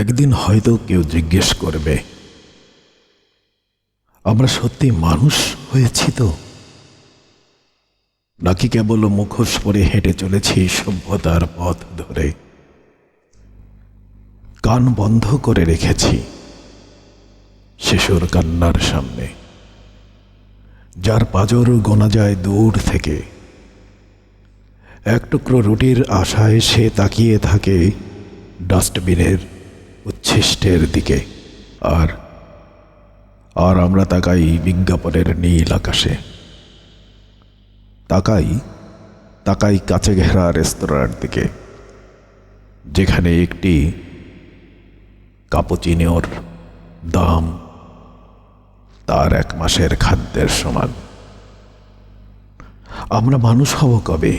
একদিন হয়তো কেউ জিজ্ঞেস করবে, আমরা সত্যি মানুষ হয়েছি তো? নাকি কেবল মুখোশ পরে হেঁটে চলেছি সভ্যতার পথ ধরে? কান বন্ধ করে রেখেছি শিশুর কান্নার সামনে। যার পাজর গোনা যায় দূর থেকে। এক টুকরো রুটির আশায় সে তাকিয়ে থাকে ডাস্টবিনের উচ্ছিষ্টের দিকে। আর আর আমরা তাকাই বিজ্ঞাপনের নীল আকাশে। তাকাই তাকাই কাছে ঘেরা রেস্তোরাঁর দিকে, যেখানে একটি কাপুচিনোর দাম তার এক মাসের খাদ্যের সমান। আমরা মানুষ হব কবে?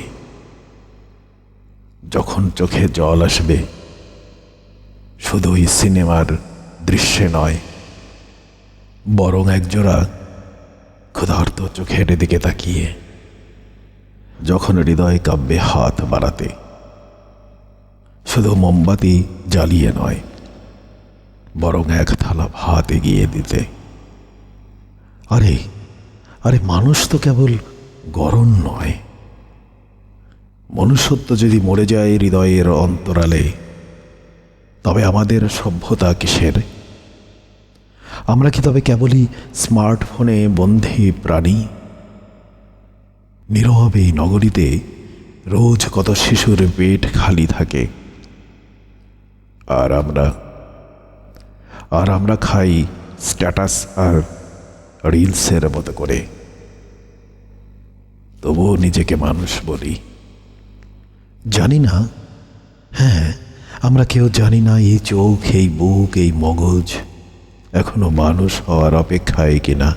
যখন চোখে জল আসবে শুধুই সিনেমার দৃশ্যে নয়, বরং একজোড়া ক্ষুধার্ত চোখের দিকে তাকিয়ে যখন হৃদয় কাব্যে হাত বাড়াতে শুধু মোমবাতি জ্বালিয়ে নয়, বরং এক থালা ভাত এগিয়ে দিতে, আরে আরে মানুষ তো কেবল গরম নয়। মনুষ্যত্ব যদি মরে যায় হৃদয়ের অন্তরালে তবে আমাদের সভ্যতা কিসের? আমরা কি তবে কেবলই স্মার্টফোনে বন্ধী প্রাণী? নীরব নগরীতে রোজ কত শিশুর পেট খালি থাকে। আর আমরা আর আমরা খাই স্ট্যাটাস আর রিলসের মতো করে। তবুও নিজেকে মানুষ বলি। জানি না। হ্যাঁ আমরা কেউ জানি না এই চোখ, এই বুক, এই মগজ এখনও মানুষ হওয়ার অপেক্ষায় কিনা।